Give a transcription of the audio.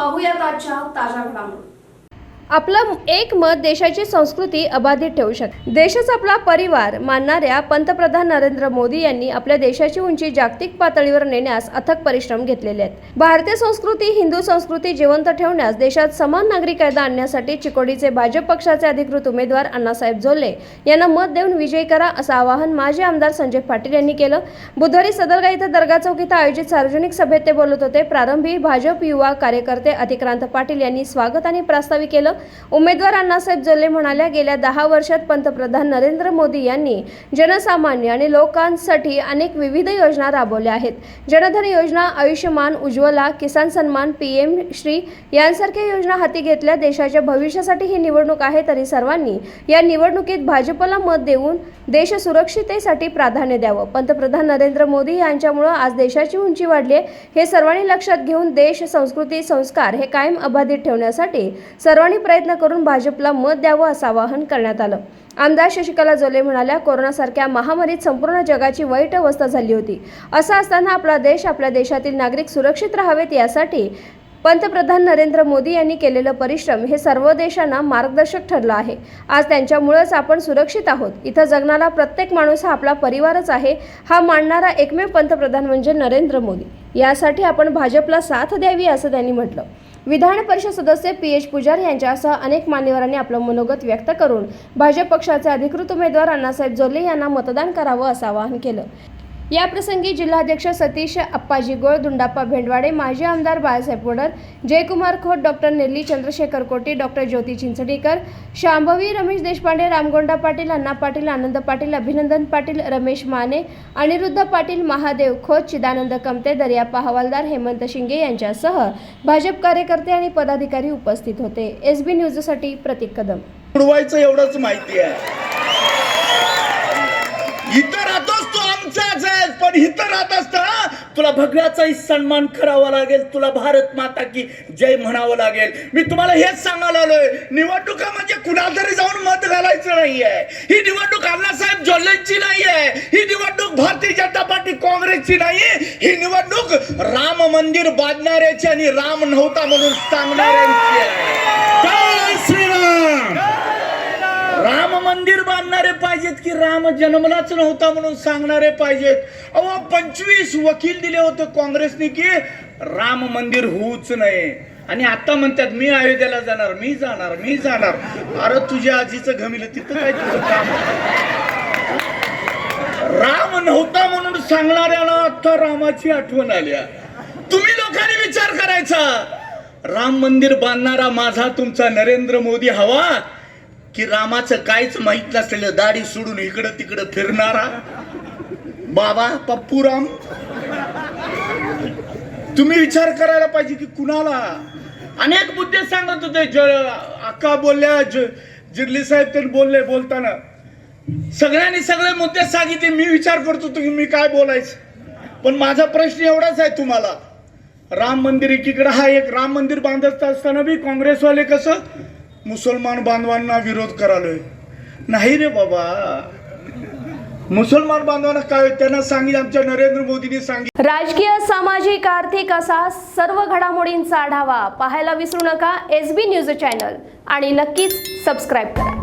पाहूयात आजच्या ताज्या घडामोडी. आपलं एक मत देशाची संस्कृती अबाधित ठेवू शकते. देशच आपला परिवार मानणाऱ्या पंतप्रधान नरेंद्र मोदी यांनी आपल्या देशाची उंची जागतिक पातळीवर नेण्यास अथक परिश्रम घेतलेले आहेत. भारतीय संस्कृती हिंदू संस्कृती जिवंत ठेवण्यास देशात समान नागरी कायदा आणण्यासाठी चिकोडीचे भाजप पक्षाचे अधिकृत उमेदवार अण्णासाहेब जोल्ले यांना मत देऊन विजयी करा असं आवाहन माजी आमदार संजय पाटील यांनी केलं. बुधवारी सदरगा इथं दर्गा चौक इथं आयोजित सार्वजनिक सभेत ते बोलत होते. प्रारंभी भाजप युवा कार्यकर्ते अतिक्रांत पाटील यांनी स्वागत आणि प्रास्ताविक केलं. उमेदवार अण्णासाहेब जल्ले म्हणाल्या गेल्या दहा वर्षात पंतप्रधान नरेंद्र मोदी यांनी जनसामान्य आणि लोकांसाठी अनेक विविध योजना राबवल्या आहेत. जनधन योजना आयुष्यमान उज्ज्वला किसान सन्मान पी एम श्री यांसारख्या योजना हाती घेतल्या. देशाच्या भविष्यासाठी ही निवडणूक आहे तरी सर्वांनी या निवडणुकीत भाजपला मत देऊन देश सुरक्षितेसाठी प्राधान्य द्यावं. पंतप्रधान नरेंद्र मोदी यांच्यामुळं आज देशाची उंची वाढली आहे. हे सर्वांनी लक्षात घेऊन देश संस्कृती संस्कार हे कायम अबाधित ठेवण्यासाठी सर्वांनी प्रयत्न करून भाजपला मत द्यावं असं आवाहन करण्यात आलं. आमदार शशिकला जोले म्हणाल्या कोरोनासारख्या महामारीत संपूर्ण जगाची वाईट अवस्था झाली होती. असं असताना आपला देश आपल्या देशातील नागरिक सुरक्षित राहावेत यासाठी पंतप्रधान नरेंद्र मोदी यांनी केलेलं परिश्रम हे सर्व देशांना मार्गदर्शक ठरलं आहे. आज त्यांच्यामुळेच आपण सुरक्षित आहोत. इथं जगणारा प्रत्येक माणूस हा आपला परिवारच आहे हा मानणारा एकमेव पंतप्रधान म्हणजे नरेंद्र मोदी. यासाठी आपण भाजपला साथ द्यावी असं त्यांनी म्हटलं. विधान परिषद सदस्य पी एच पुजारी यांच्यासह अनेक मान्यवरांनी आपलं मनोगत व्यक्त करून भाजप पक्षाचे अधिकृत उमेदवार अण्णासाहेब जोल्ले यांना मतदान करावं असं आवाहन केलं. याप्रसंगी जिल्हाध्यक्ष सतीश अप्पाजी गोळ दुंडाप्पा भेंडवाडे माजी आमदार बाळासाहेब वडर जयकुमार खोत डॉक्टर नेल्ली चंद्रशेखर कोटी डॉक्टर ज्योती चिंचडीकर शांभवी रमेश देशपांडे रामगोंडा पाटील अण्णा पाटील आनंद पाटील अभिनंदन पाटील रमेश माने अनिरुद्ध पाटील महादेव खोत चिदानंद कमते दर्याप्पा हवालदार हेमंत शिंगे यांच्यासह भाजप कार्यकर्ते आणि पदाधिकारी उपस्थित होते. एस बी न्यूजसाठी प्रतीक कदम. उडवायचं एवढंच माहिती आहे. इथं राहतोस तू आमचाच आहे पण इथं राहत असता तुला भगव्याचाही सन्मान करावा लागेल तुला भारत माता की जय म्हणावं लागेल. मी तुम्हाला हेच सांगायला आलोय निवडणुका म्हणजे कुणाला तरी जाऊन मत घालायचं नाहीये. ही निवडणूक अण्णासाहेब जोल्लेची नाहीये ही निवडणूक भारतीय जनता पार्टी काँग्रेसची नाही ही निवडणूक राम मंदिर बांधणाऱ्याची आणि राम नव्हता म्हणून सांगणाऱ्यांची आहे. श्रीराम! राम मंदिर बांधणारे पाहिजेत की राम जन्मलाच नव्हता म्हणून सांगणारे पाहिजेत. अहो पंचवीस वकील दिले होते काँग्रेसने की राम मंदिर होऊच नये. आणि आता म्हणतात मी अयोध्येला जाणार मी जाणार मी जाणार. अरे तुझ्या आजीचं घमिलं तिथं काय तुझं काम? राम नव्हता म्हणून सांगणाऱ्याला आता रामाची आठवण आल्या तुम्ही लोकांनी विचार करायचा. राम मंदिर बांधणारा माझा तुमचा नरेंद्र मोदी हवा. की रामाचं काहीच माहीत नसलेलं दाढी सोडून इकडं तिकडं फिरणारा. बाबा पप्पूराम. तुम्ही विचार करायला पाहिजे की कुणाला? अनेक मुद्दे सांगत होते ज अक्का बोलल्या जिरली जिर्ली साहेब त्यांनी बोलले बोलताना. सगळ्यांनी सगळे मुद्दे सांगितले मी विचार करत होतो की मी काय बोलायचं. पण माझा प्रश्न एवढाच आहे तुम्हाला. राम मंदिर एकीकडे हा एक. राम मंदिर बांधत असताना बी काँग्रेसवाले कसं मुसलमान बांधवांना विरोध करालोय. नाही रे बाबा. मुसलमान बांधवांना काय त्यांना सांगितलं आमच्या नरेंद्र मोदींनी सांगितलं. राजकीय सामाजिक आर्थिक असा सर्व घडामोडींचा आढावा पाहायला विसरू नका. S B news channel. आणि नक्कीच सबस्क्राईब करा.